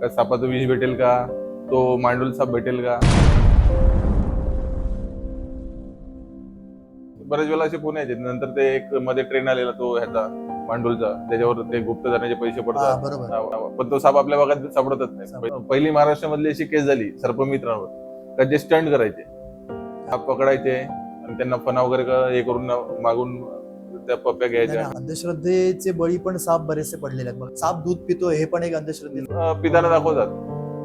का सापाचं विष भेटेल का? तो मांडूल साप भेटेल का? बरेच वेळा असे फोन यायचे. नंतर ते एक मध्ये ट्रेन आलेला तो ह्याचा मांडूलचा. त्याच्यावर ते गुप्त जाण्याचे पैसे पडतात. पण तो साप आपल्या भागात सापडतच नाही. पहिली महाराष्ट्रामधली अशी केस झाली सर्पमित्रांवर. का जे स्टंट करायचे. साप पकडायचे आणि त्यांना फणा वगैरे हे करून मागून त्या पप्प्या नाही, घ्यायच्या. अंधश्रद्धेचे बळी पण साप बरेचसे पडलेले आहेत. साप दूध पितो हे पण एक अंधश्रद्धे अं, पिताना दाखवतात.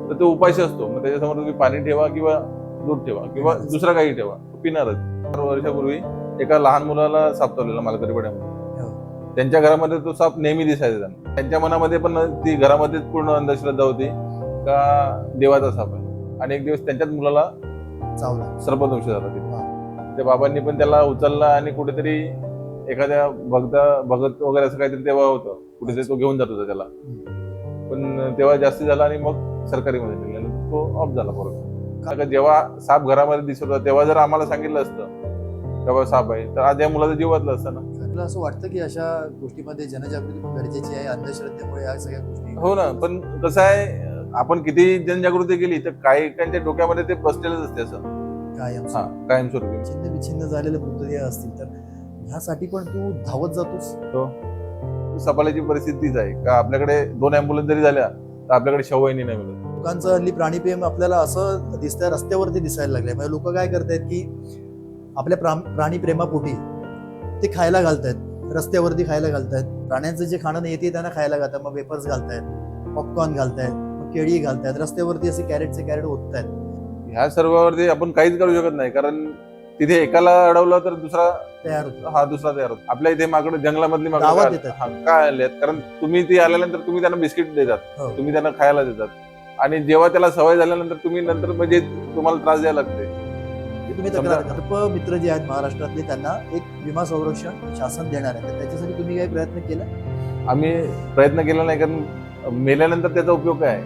तर तो उपाशी असतो. मग त्याच्यासमोर तुम्ही पाणी ठेवा किंवा दूध ठेवा किंवा. दुसरा काही ठेवा. पिणारच. चार वर्षापूर्वी एका लहान मुलाला साप चावलेला मालकरी पाड्यामध्ये हो. त्यांच्या घरामध्ये तो साप नेहमी दिसायचा त्यांना. त्यांच्या मनामध्ये पण ती घरामध्येच पूर्ण अंधश्रद्धा होती का देवाचा साप आहे. आणि एक दिवस त्यांच्याच मुलाला सर्पदंश झाला तिथे. त्या बाबांनी पण त्याला उचलला आणि कुठेतरी एखाद्या भगता भगत वगैरे असं काहीतरी तेव्हा होतं. कुठेतरी तो घेऊन जात होता त्याला. पण तेव्हा जास्ती झाला आणि मग सरकारी मध्ये तो ऑफ झाला बरोबर का जेव्हा साप घरामध्ये दिसत होता तेव्हा जर आम्हाला सांगितलं असतं बाबा साप आहे तर आज या मुलाचा जीव वाचला असता ना. तुला असं वाटतं की अशा गोष्टीमध्ये जनजागृती खूप गरजेची आहे अंधश्रद्धेमुळे या सगळ्या गोष्टी हो ना पण कसं आहे आपण किती जनजागृती केली तर काही काहींच्या डोक्यामध्ये ते बसलेलंच असते असं. कायम हा कायमस्वरूपी. छिन्न विछिन्न झालेले मृतदेह असतील तर ह्यासाठी पण तू धावत जातोस. सपाल्याची परिस्थिती तीच आहे. का आपल्याकडे दोन अँब्युलन्स जरी झाल्या तर आपल्याकडे शववाहिनी नाही मिळत लोकांचं हल्ली प्राणीप्रेम आपल्याला असं दिसतंय रस्त्यावरती दिसायला लागलंय. म्हणजे लोक काय करतायत की आपल्या प्राण प्राणीप्रेमापोटी ते खायला घालतायत. रस्त्यावरती खायला घालतायत. प्राण्यांचं जे खाणं येते त्यांना खायला घालतात मग वेपर्स घालतायत पॉपकॉर्न घालतायत मग केळी घालतायत. रस्त्यावरती असे कॅरेटचे कॅरेट ओततायत. ह्या सर्वांवरती आपण काहीच करू शकत नाही. कारण तिथे एकाला अडवलं तर दुसरा तयार होतो. हा दुसरा तयार होतो. आपल्या इथे माकडं जंगलामधली गावात काय- येतात. काय आलेत? कारण तुम्ही ती आल्यानंतर तुम्ही त्यांना बिस्किट देतात. हो. तुम्ही त्यांना खायला देतात. आणि जेव्हा त्याला सवय झाल्यानंतर तुम्ही नंतर म्हणजे तुम्हाला त्रास द्यायला लागते. की तुम्ही तक्रार करा मित्र जे आहेत महाराष्ट्रातले त्यांना एक विमा संरक्षण शासन देणार आहे. तर त्याच्यासाठी तुम्ही काही प्रयत्न केला? आम्ही प्रयत्न केला नाही कारण मेल्यानंतर त्याचा उपयोग काय आहे?